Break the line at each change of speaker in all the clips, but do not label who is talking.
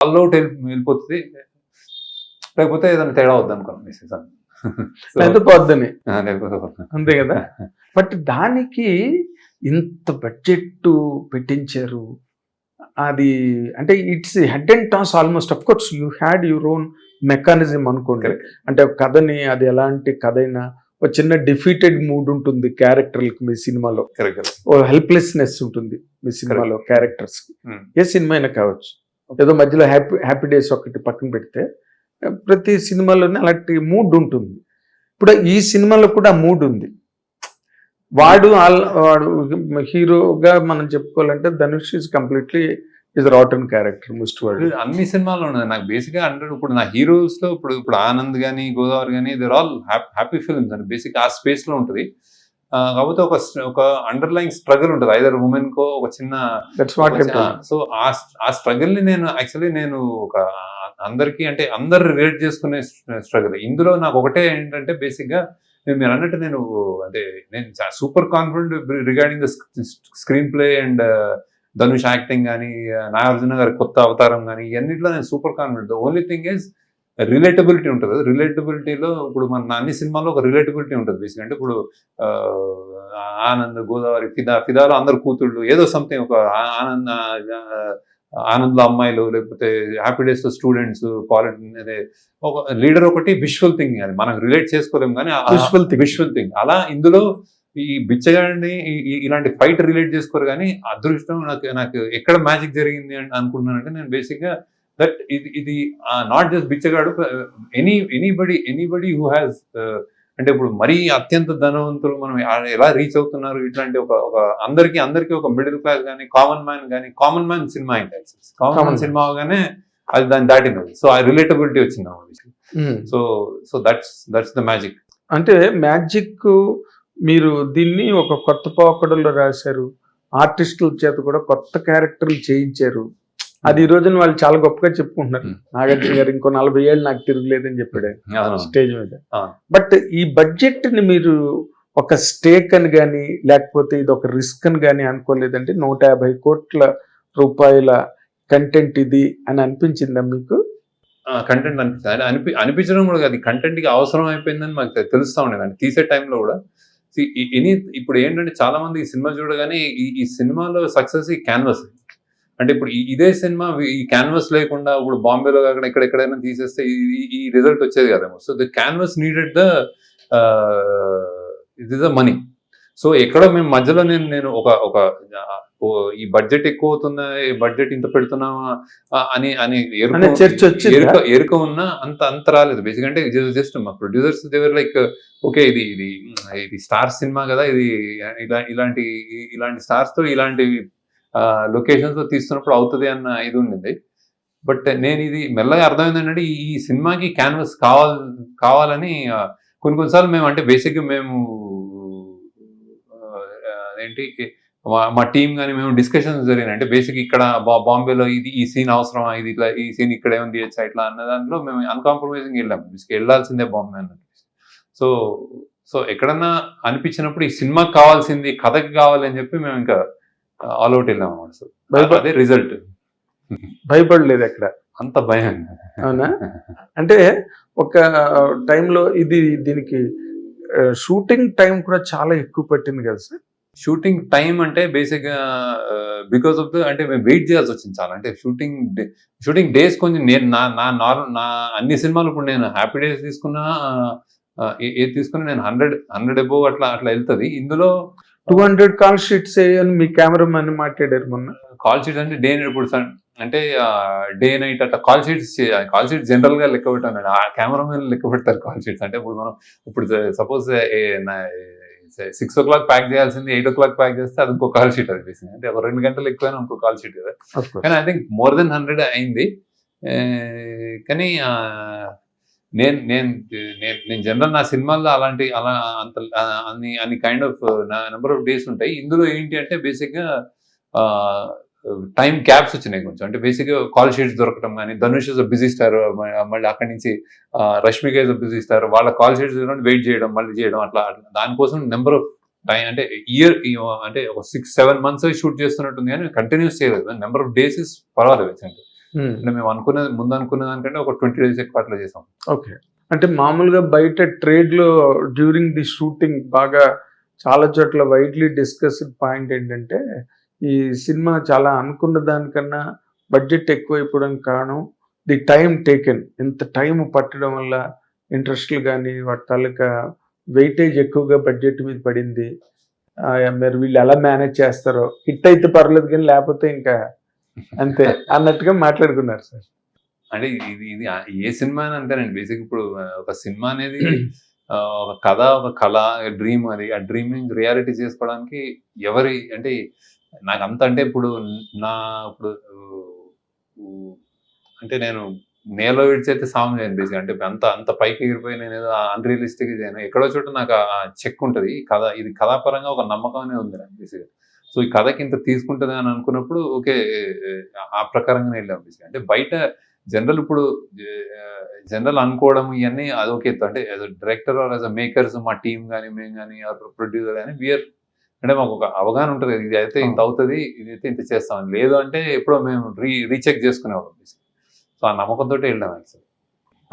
All out వెళ్ళిపోతుంది. లేకపోతే ఏదైనా తేడా వద్దు అనుకోండి మిస్సెస్ అని So,
లేకపోతే పోద్దని
ఆ, లేకపోతే వద్దు.
అంతే కదా? బట్ దానికి ఇంత బడ్జెట్ పెట్టించారు. అది అంటే it's head and toss almost. Of course you had your own mechanism అనుకోండి. అంటే ఒక కథని అది ఎలాంటి కథ అయినా ఒక చిన్న డిఫీటెడ్ మూడ్ ఉంటుంది క్యారెక్టర్లకి మీ సినిమాలో. ఓ హెల్ప్లెస్నెస్ ఉంటుంది మీ సినిమాలో క్యారెక్టర్స్
Hmm.
ఏ సినిమా అయినా కావచ్చు. ఏదో మధ్యలో హ్యాపీ హ్యాపీ డేస్ ఒకటి పక్కన పెడితే ప్రతి సినిమాలోనే అలాంటి మూడ్ ఉంటుంది. ఇప్పుడు ఈ సినిమాలో కూడా మూడ్ ఉంది. వాడు వాడు హీరోగా మనం చెప్పుకోవాలంటే Dhanush is completely is rotten character must వాడు
అన్ని సినిమాలు ఉన్నాయి నాకు బేసిక్గా అంటే ఇప్పుడు నా హీరోస్లో ఇప్పుడు ఇప్పుడు ఆనంద్ గానీ గోదావరి గానీ దేర్ ఆల్ హ్యాపీ ఫిల్మ్స్ అండి. బేసిక్ ఆ స్పేస్లో ఉంటుంది. కాకపోతే ఒక ఒక అండర్లైన్ స్ట్రగుల్ ఉంటుంది. ఐదర్ ఉమెన్ కో ఒక చిన్న సో ఆ స్ట్రగుల్ని నేను యాక్చువల్లీ నేను ఒక అందరికి అంటే అందరు రిలేట్ చేసుకునే స్ట్రగుల్ ఇందులో నాకు ఒకటే ఏంటంటే బేసిక్గా మీరు అన్నట్టు నేను అంటే నేను super confident regarding the screenplay and Dhanush acting కానీ నాగార్జున గారి కొత్త అవతారం కానీ ఇవన్నిట్లో నేను super confident only thing is relatability ఉంటుంది. రిలేటబిలిటీలో ఇప్పుడు మన అన్ని సినిమాల్లో ఒక రిలేటబిలిటీ ఉంటుంది. బేసిక్ అంటే ఇప్పుడు ఆనంద్ గోదావరి ఫిదా ఫిదాలో అందరు కూతుళ్ళు ఏదో సంథింగ్ ఒక ఆనంద్ ఆనంద్లో అమ్మాయిలు లేకపోతే హ్యాపీ డేస్ స్టూడెంట్స్ పాలిటీ అదే ఒక లీడర్ ఒకటి విజువల్ థింగ్ అది. మనం రిలేట్ చేసుకోలేము కానీ. విజువల్ థింగ్ అలా ఇందులో ఈ బిచ్చగాడిని ఇలాంటి ఫైట్ రిలేట్ చేసుకోరు కానీ అదృష్టం నాకు నాకు ఎక్కడ మ్యాజిక్ జరిగింది అని అనుకుంటున్నానంటే నేను బేసిక్గా దట్ ఇది ఇది not just Bichagadu any anybody anybody who has అంటే ఇప్పుడు మరీ అత్యంత ధనవంతులు మనం ఎలా రీచ్ అవుతున్నారు? ఇట్లాంటి ఒక ఒక అందరికి అందరికి ఒక మిడిల్ క్లాస్ కానీ కామన్ మ్యాన్ కానీ కామన్ మ్యాన్ సినిమా అయింది కామన్ మ్యాన్
man.
సినిమా అవగానే అది దాన్ని దాటింది. సో ఆ రిలేటబిలిటీ వచ్చింది so so that's that's the magic
అంటే మ్యాజిక్ మీరు దీన్ని ఒక కొత్త పోకడలో రాశారు. ఆర్టిస్టుల చేత కూడా కొత్త క్యారెక్టర్లు చేయించారు. అది ఈ రోజున వాళ్ళు చాలా గొప్పగా చెప్పుకుంటున్నారు. నాగార్జున గారు ఇంకో నలభై ఏళ్ళు నాకు తిరగలేదని చెప్పాడు. స్టేజ్ మీద. బట్ ఈ బడ్జెట్ని మీరు ఒక స్టేక్ అని కానీ లేకపోతే ఇది ఒక రిస్క్ అని కానీ అనుకోలేదంటే నూట యాభై కోట్ల రూపాయల కంటెంట్ ఇది అని అనిపించిందా మీకు?
కంటెంట్ అనిపిస్తుంది. అనిపి అనిపించడం కూడా అది కంటెంట్కి అవసరం అయిపోయిందని మాకు తెలుస్తా ఉండేది. అంటే తీసే టైంలో కూడా. ఎనీ ఇప్పుడు ఏంటంటే చాలా మంది ఈ సినిమా చూడగానే ఈ ఈ సినిమాలో సక్సెస్ ఈ క్యాన్వస్ అంటే ఇప్పుడు ఇదే సినిమా ఈ క్యాన్వస్ లేకుండా ఇప్పుడు బాంబేలో కాకుండా ఎక్కడెక్కడైనా తీసేస్తే ఈ- రిజల్ట్ వచ్చేది కదేమో. So the canvas needed the ఇది ద మనీ సో ఎక్కడో మేము మధ్యలో నేను నేను ఒక ఒక ఈ బడ్జెట్ ఎక్కువ అవుతుందా ఈ బడ్జెట్ ఇంత పెడుతున్నామా అని అని ఎరుక-? ఎరుక ఎరుక ఉన్నా అంత అంత రాలేదు. బేసిక్ అంటే జస్ట్ మా ప్రొడ్యూసర్స్ దేవర్ లైక్ ఓకే ఇది ఇది ఇది స్టార్ సినిమా కదా ఇది ఇలా ఇలాంటి ఇలాంటి స్టార్స్తో లొకేషన్స్తో తీస్తున్నప్పుడు అవుతుంది అన్న ఇది ఉండింది. బట్ నేను ఇది మెల్లగా అర్థమైంది ఏంటంటే ఈ సినిమాకి క్యాన్వస్ కావాలి కావాలని కొన్ని కొన్నిసార్లు మేము అంటే బేసిక్గా మేము ఏంటి మా మా టీం కానీ మేము డిస్కషన్స్ జరిగినాయి. అంటే బేసిక్ ఇక్కడ బా- బాంబేలో ఇది ఈ సీన్ అవసరమా ఇది ఇట్లా ఈ సీన్ ఇక్కడే ఉంది ఇట్లా అన్న దాంట్లో మేము అన్కాంప్రమైజింగ్ వెళ్ళాము. బేసిక్ వెళ్ళాల్సిందే బాంబే అన్నట్టు. సో సో ఎక్కడన్నా అనిపించినప్పుడు ఈ సినిమాకి కావాల్సింది కథకి కావాలి అని చెప్పి మేము ఇంకా ఆల్ అవుట్ సో
భయప-
అదే రిజల్ట్.
భయపడలేదు అక్కడ
అంత భయం.
అవునా? అంటే ఒక టైంలో ఇది దీనికి షూటింగ్ టైం కూడా చాలా ఎక్కువ పట్టింది కదా సార్?
షూటింగ్ టైం అంటే బేసిక్గా బికాస్ ఆఫ్ ద అంటే మేము వెయిట్ చేయాల్సి వచ్చింది చాలా. అంటే షూటింగ్ షూటింగ్ డేస్ కొంచెం నేను నా నా నార్మల్ నా అన్ని సినిమాలు ఇప్పుడు నేను హ్యాపీ డేస్ తీసుకున్నా ఏది తీసుకున్నా నేను హండ్రెడ్ హండ్రెడ్ అబోవ్ అట్లా అట్లా వెళ్తుంది. ఇందులో
టూ హండ్రెడ్ కాల్ షీట్స్ అని మీ కెమెరామెన్ మాట్లాడారు మొన్న.
కాల్ షీట్స్ అంటే డే ఇప్పుడు సన్- అంటే డే నైట్ అట్లా కాల్ షీట్స్ కాల్ షీట్స్ జనరల్గా లెక్క పెట్టాను ఆ కెమెరామెన్ లెక్క పెడతారు కాల్ షీట్స్ అంటే ఇప్పుడు మనం ఇప్పుడు suppose six o'clock pack చేయాల్సింది ఎయిట్ ఓ క్లాక్ ప్యాక్ చేస్తే అది ఇంకో కాల్ షీట్ అది. అంటే ఒక రెండు గంటలు ఎక్కువైనా ఇంకో కాల్ షీట్ కదా. కానీ I think more than hundred అయింది. కానీ నేను నేను నేను నేను జనరల్ నా సినిమాల్లో అలాంటి అలా అంత అన్ని అన్ని కైండ్ ఆఫ్ నా నెంబర్ ఆఫ్ డేస్ ఉంటాయి. ఇందులో ఏంటి అంటే బేసిక్గా టైం క్యాప్స్ వచ్చినాయి కొంచెం. అంటే బేసిక్గా కాల్ షీట్స్ దొరకటం కానీ ధనుష్ ఇస్ బిజీ స్టార్ మళ్ళీ అక్కడి నుంచి రష్మిక ఇస్ బిజీ స్టార్ వాళ్ళ కాల్ షీట్స్ వెయిట్ చేయడం మళ్ళీ చేయడం అట్లా అట్లా. దానికోసం నెంబర్ ఆఫ్ టైం అంటే ఇయర్ అంటే ఒక సిక్స్ సెవెన్ మంత్స్ షూట్ చేస్తున్నట్టుంది కానీ కంటిన్యూస్ చేయలేదు. నెంబర్ ఆఫ్ డేస్ ఇస్ పర్వాలేదు అంటే అంటే మేము అనుకున్న ముందు అనుకున్న దానికంటే ఒక ట్వంటీ డేస్ ఎక్కువ అట్లా చేసాం.
ఓకే అంటే మామూలుగా బయట ట్రేడ్లో డ్యూరింగ్ ది షూటింగ్ బాగా చాలా చోట్ల వైడ్లీ డిస్కస్డ్ పాయింట్ ఏంటంటే ఈ సినిమా చాలా అనుకున్న దానికన్నా బడ్జెట్ ఎక్కువైపోవడానికి కారణం ది టైం టేకెన్ ఇంత టైం పట్టడం వల్ల ఇంట్రెస్ట్లు కానీ వాటి తాలూకా వెయిటేజ్ ఎక్కువగా బడ్జెట్ మీద పడింది. మరి వీళ్ళు ఎలా మేనేజ్ చేస్తారో హిట్ అయితే పర్లేదు కానీ లేకపోతే ఇంకా అంతే అన్నట్టుగా మాట్లాడుకున్నారు సార్.
అంటే ఇది ఇది ఏ సినిమా అని అంతేనండి బేసిక్ ఇప్పుడు ఒక సినిమా అనేది ఒక కథ ఒక కళ డ్రీమ్ అది. ఆ డ్రీమింగ్ రియాలిటీ చేసుకోవడానికి ఎవరి అంటే నాకు అంత అంటే ఇప్పుడు నా ఇప్పుడు అంటే నేను నేలో విడిచైతే సాంగ్ చేయను బేసిక్ అంటే అంత అంత పైకి ఎగిరిపోయి నేను ఏదో అన్రియలిస్టిక్ చేయను. ఎక్కడో చోట నాకు ఆ చెక్ ఉంటుంది. కథ ఇది కథాపరంగా ఒక నమ్మకం అనేది ఉంది నాకు బేసిక్ సో ఈ కథకి ఇంత తీసుకుంటుంది అని అనుకున్నప్పుడు ఓకే ఆ ప్రకారంగానే వెళ్ళాం అంటే బయట జనరల్ ఇప్పుడు జనరల్ అనుకోవడం ఇవన్నీ అది ఓకే. అంటే as director or as a makers మా టీం కానీ మేము కానీ ప్రొడ్యూసర్ కానీ వీఆర్ అంటే మాకు ఒక అవగాహన ఉంటుంది. ఇది అయితే ఇంత అవుతుంది ఇది అయితే ఇంత చేస్తామని. లేదు అంటే ఎప్పుడో మేము రీ రీచెక్ చేసుకునేవాళ్ళం సో ఆ నమ్మకంతో వెళ్ళాం యాక్చువల్లీ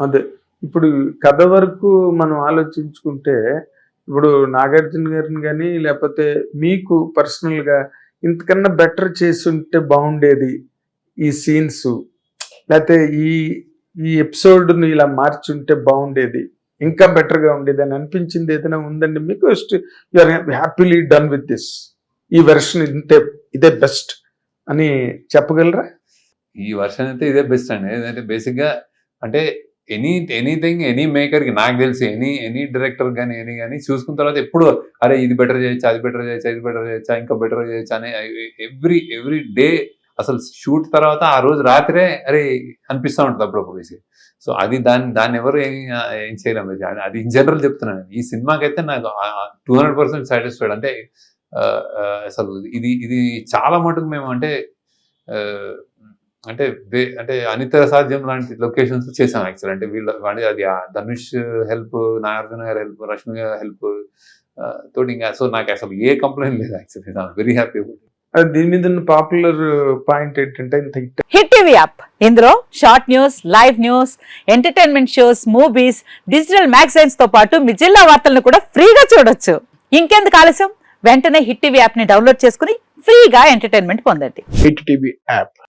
అదే. ఇప్పుడు కథ వరకు మనం ఆలోచించుకుంటే ఇప్పుడు నాగార్జున గారిని కానీ లేకపోతే మీకు పర్సనల్గా గా ఇంతకన్నా బెటర్ చేస్తుంటే బాగుండేది ఈ సీన్స్ లేకపోతే ఈ ఈ ఎపిసోడ్ను ఇలా మార్చుంటే బాగుండేది ఇంకా బెటర్గా గా ఉండేది అని అనిపించింది ఏదైనా ఉందండి మీకు? You're happily done with this ఈ వెర్షన్ ఇంతే ఇదే బెస్ట్ అని చెప్పగలరా?
ఈ వర్షన్ అయితే ఇదే బెస్ట్ అండి. ఏంటంటే బేసిక్గా అంటే ఎనీ ఎనీథింగ్ ఎనీ మేకర్కి నాకు తెలిసి ఎనీ ఎనీ డైరెక్టర్ కానీ ఎనీ కానీ చూసుకున్న తర్వాత ఎప్పుడు అరే ఇది బెటర్ చేయొచ్చా అది బెటర్ చేయొచ్చా ఇది బెటర్ చేయొచ్చా ఇంకా బెటర్ చేయొచ్చా అని ఎవ్రీ ఎవ్రీ డే అసలు షూట్ తర్వాత ఆ రోజు రాత్రే అరే అనిపిస్తూ ఉంటుంది అప్పుడప్పుడు వేసి సో అది దాన్ని దాన్ని ఎవరు ఏం ఏం చేయలేము అది- ఇన్ జనరల్ చెప్తున్నాను ఈ సినిమాకి అయితే నాకు టూ హండ్రెడ్ పర్సెంట్ సాటిస్ఫైడ్ అంటే అసలు ఇది ఇది చాలా మటుకు మేము అంటే అంటే అంటే అనితర సాధ్యం లాంటి లొకేషన్స్ చేసాం యాక్చువల్. అంటే వీళ్ళ అంటే అది ధనుష్ హెల్ప్ నాగార్జున గారి హెల్ప్ రష్మి గారి హెల్ప్ తోటి ఇంకా సో నాకు అసలు ఏ కంప్లైంట్ లేదు యాక్చువల్లీ. వెరీ హ్యాపీ
దీని మీద ఉన్న పాపులర్ పాయింట్ ఏంటంటే ఇంత హిట్.
హిట్ టీవీ యాప్ ఇందులో short news live news entertainment shows movies digital మ్యాగజైన్స్తో పాటు మీ జిల్లా వార్తలను కూడా ఫ్రీగా చూడొచ్చు. ఇంకెందుకు ఆలస్యం? వెంటనే హిట్ టీవీ యాప్ని డౌన్లోడ్ చేసుకుని ఫ్రీగా ఎంటర్టైన్మెంట్ పొందండి.
Hit TV app